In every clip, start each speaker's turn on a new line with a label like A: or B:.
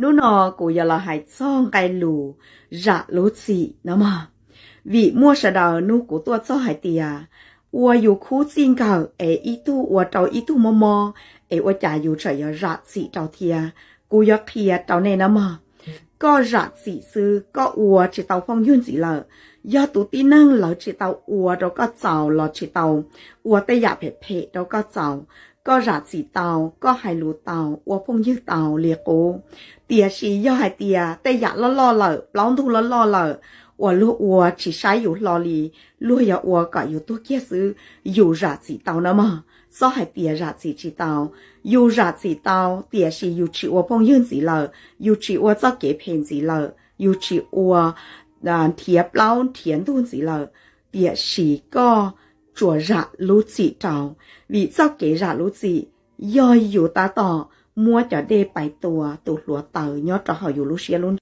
A: nú nọ cụ giờ là hải xong cái lù, rạ lú xì nó mà. Vì mua sờ đào nú cụ tua cho hải tì à. Ua yu khu xin cả ế ý tu, ua trâu ý tu mò mò, ế ua chả yu trở giờ dạ chỉ trâu thìa. Cụ giờ thìa à, trâu này nó mà. Có rạ xì sư, có ua chỉ tàu phong yun chỉ là do tụ tí nâng là chỉ tàu ua đâu có chào là chỉ tàu. Ua tây dạ phê phê đâu có chào. ก็ราดสีเตา ก็ไฮรูเตาอัวพงยืดเตาเลียโก เตียชีย่อห้เตีย แต่อย่าล่อล่อเลยร้องดูล่อล่อเลยอัวลูกอัวชีใช้อยู่ลอลีลูกยาอัวก็อยู่ตัวเกี้ยซื้อ อยู่ราดสีเตานะมั้งซ้อห้เตียราดสีชีเตา อยู่ราดสีเตา เตียชีอยู่ชีอัวพงยื่นสีเลยอยู่ชีอัวเจ้าเก็บเพนสีเลยอยู่ชีอัวเทียบเล้าเทียนทุนสีเลยเตียชีก็ จัวระรู้จีเจ้าวีเจ้าเก๋ระรู้จีย่อยอยู่ตาต่อมัวจะเดไปตัวตุหลัวเตอยอดจะหออยู่ลูเชียลุน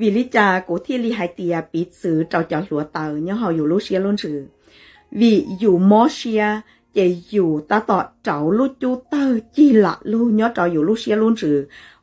A: วิลิจากูที่ลีไฮเตียปิดซื้อเจ้าจะหลัวเตอยอดหออยู่ลูเชียลุนสือวีอยู่มอเชียจะอยู่ตาต่อเจ้าลูจูเตอจีละลูยอดจะอยู่ลูเชียลุนสือ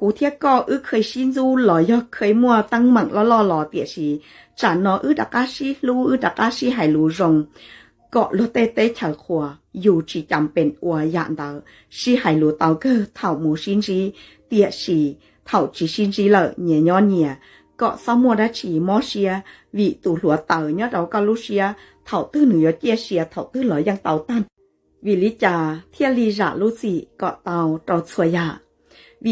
A: 古铁个อึเคยชินจูหลอยเคยมัวตั้งหมังล้อล้อหลอเตียชีจานนออึดักกาชีรู้อึดักกาชีหายรู้รงเกาะลเตเตฉันขัวอยู่ชีจำเป็นอัวยันเตาชีหายรู้เตาก็เถ่าหมูชินชีเตียชีเถ่าชีชินชีเลยเหนียย้อนเหนียเกาะสมัวดาชีมอเชียวิตูหัวเตาเนาะเราก็รู้เชียเถ่าตื้อหนือยเจียเชียเถ่าตื้อหลอยยังเตาตันวิลิจาเทียรีจาลูสีเกาะเตาเตาสวยยา เห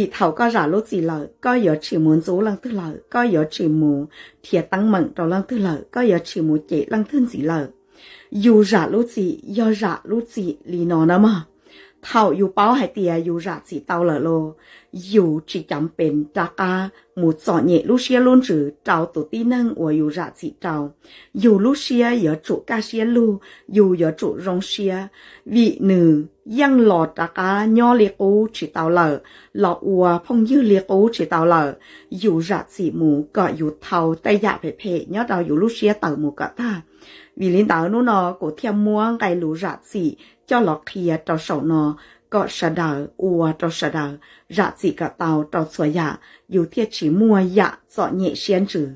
A: ลอโลอยู่จีจำเป็นจากาหมูจ่อเนลูเชียลุนจือเจ้าตัวตีนั่งอวอยู่ราสีเจ้าอยู่ลูเชียเหยอจุกา เชียลูอยู่เหยอจุรงเชียวีหนึ่งยังหลอดจากาย่อเลียกูจีเตาเหลอหลออัวพงยื้อเลียกูจีเตาเหลออยู่ราสีหมูก็อยู่เท่าแต่อยากเพเพ ก็ฉะดาอัวต่อสะดาระจิกะเตาต่อสวยะอยู่เทียฉีมัวยะเจาะเหยเชียนจือ